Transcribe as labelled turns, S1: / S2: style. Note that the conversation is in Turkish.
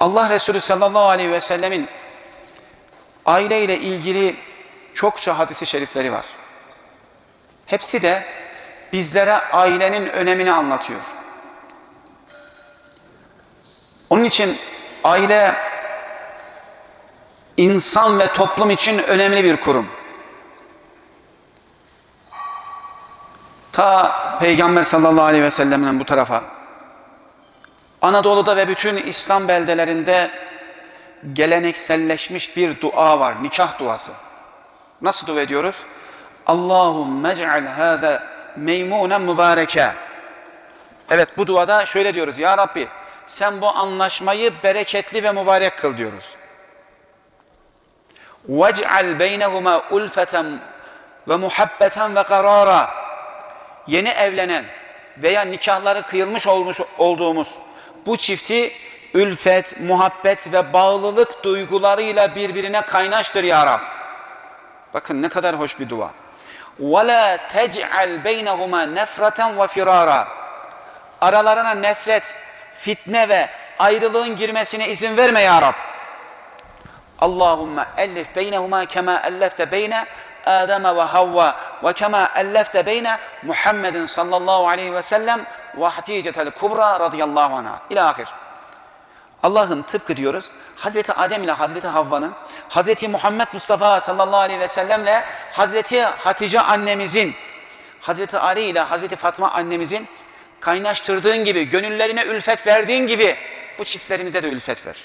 S1: Allah Resulü sallallahu aleyhi ve sellemin aileyle ilgili çokça hadisi şerifleri var. Hepsi de bizlere ailenin önemini anlatıyor. Onun için aile insan ve toplum için önemli bir kurum. Ta Peygamber sallallahu aleyhi ve sellem'den bu tarafa Anadolu'da ve bütün İslam beldelerinde gelenekselleşmiş bir dua var. Nikah duası. Nasıl dua ediyoruz? Allahümme ec'al hâze meymunen mübareke. Evet bu duada şöyle diyoruz. Ya Rabbi sen bu anlaşmayı bereketli ve mübarek kıl diyoruz. وَاجْعَلْ بَيْنَهُمَا اُلْفَةً ve muhabbeten ve karara yeni evlenen veya nikahları kıyılmış olmuş olduğumuz bu çifti ülfet, muhabbet ve bağlılık duygularıyla birbirine kaynaştır ya Rab. Bakın ne kadar hoş bir dua. وَلَا تَجْعَلْ بَيْنَهُمَا نَفْرَةً وَفِرَارًا Aralarına nefret, fitne ve ayrılığın girmesine izin verme ya Rab. Allahümme ellif beynehuma kema ellefte beyne Adem ve Havva ve kema ellefte beyne Muhammedin sallallahu aleyhi ve sellem ve Haticetel Kubra radıyallahu anha. İlâ ahir. Allah'ın tıpkı diyoruz Hazreti Adem ile Hazreti Havva'nın Hazreti Muhammed Mustafa sallallahu aleyhi ve sellemle Hazreti Hatice annemizin Hazreti Ali ile Hazreti Fatma annemizin kaynaştırdığın gibi, gönüllerine ülfet verdiğin gibi bu çiftlerimize de ülfet ver.